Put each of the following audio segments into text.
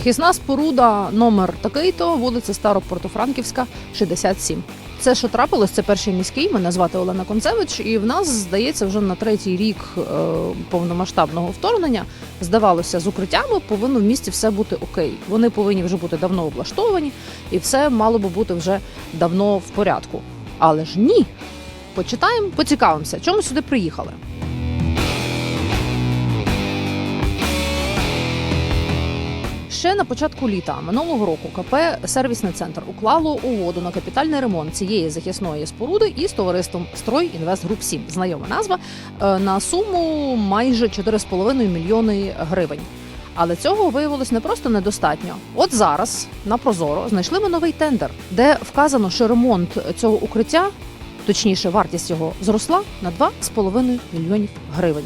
Захисна споруда номер такий-то, вулиця Старопортофранківська, 67. Це, що трапилось, це перший міський. Мене звати Олена Концевич, і в нас здається вже на третій рік е, повномасштабного вторгнення. Здавалося, з укриттями повинно в місті все бути окей. Вони повинні вже бути давно облаштовані, і все мало би бути вже давно в порядку. Але ж ні. Почитаємо, поцікавимося, чому сюди приїхали. Ще на початку літа минулого року КП Сервісний центр уклало угоду на капітальний ремонт цієї захисної споруди із товариством Строй Інвест Груп 7 знайома назва е, на суму майже 4,5 мільйони гривень. Але цього виявилось не просто недостатньо. От зараз на Прозоро знайшли ми новий тендер, де вказано, що ремонт цього укриття, точніше, вартість його зросла на 2,5 мільйонів гривень.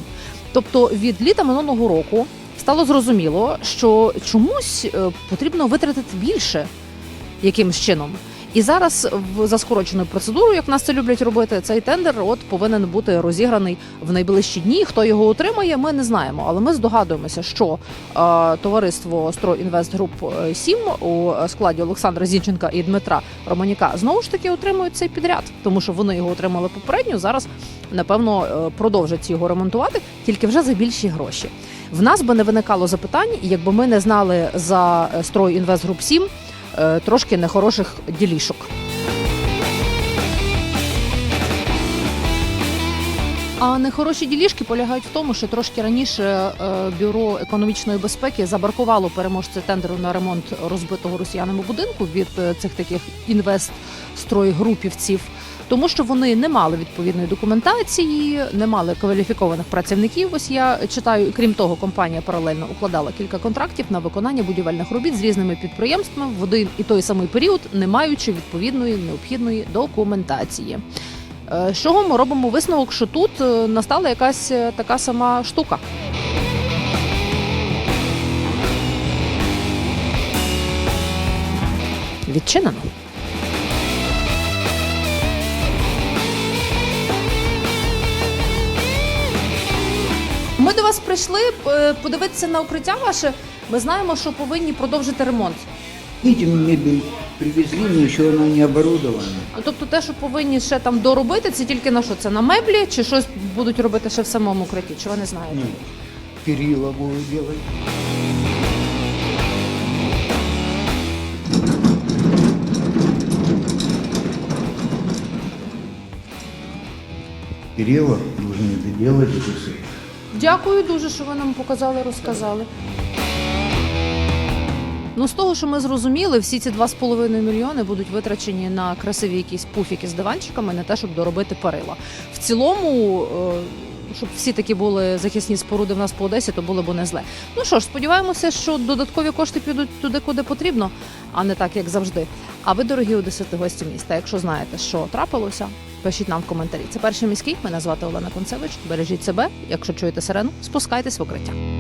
Тобто від літа минулого року стало зрозуміло, що чомусь е, потрібно витратити більше якимсь чином. І зараз за скороченою процедурою, як нас це люблять робити, цей тендер от повинен бути розіграний в найближчі дні. Хто його отримає, ми не знаємо. Але ми здогадуємося, що е, товариство Строй Інвест Груп 7 у складі Олександра Зінченка і Дмитра Романіка знову ж таки отримують цей підряд, тому що вони його отримали попередньо. Зараз напевно е, продовжать його ремонтувати, тільки вже за більші гроші. В нас би не виникало запитань, якби ми не знали за е, строй Інвест Груп 7 е, трошки нехороших ділішок. А нехороші ділішки полягають в тому, що трошки раніше е, бюро економічної безпеки забаркувало переможця тендеру на ремонт розбитого росіянами будинку від е, цих таких інвест-стройгрупівців, тому що вони не мали відповідної документації, не мали кваліфікованих працівників. Ось я читаю. Крім того, компанія паралельно укладала кілька контрактів на виконання будівельних робіт з різними підприємствами в один і той самий період, не маючи відповідної необхідної документації. Е, З чого ми робимо висновок, що тут е, настала якась е, така сама штука. Відчинено. До вас прийшли е, подивитися на укриття ваше. Ми знаємо, що повинні продовжити ремонт. Видите, мебель привезли, но еще она не оборудована. Ну, Тобто те, що повинні ще там доробити, це тільки на що? Це на меблі, чи щось будуть робити ще в самому укритті? Чи ви не знаєте? Нет. Перила будут делать. Перила нужно доделать и все. Дякую дуже, що ви нам показали, розказали. Ну, з того, що ми зрозуміли, всі ці 2,5 мільйони будуть витрачені на красиві якісь пуфіки з диванчиками, не те, щоб доробити перила. В цілому, е, щоб всі такі були захисні споруди в нас по Одесі, то було б не зле. Ну що ж, сподіваємося, що додаткові кошти підуть туди, куди потрібно, а не так, як завжди. А ви, дорогі одесити гості міста, якщо знаєте, що трапилося, пишіть нам в коментарі. Це перший міський. Мене звати Олена Концевич. Бережіть себе. Якщо чуєте сирену, спускайтесь в укриття.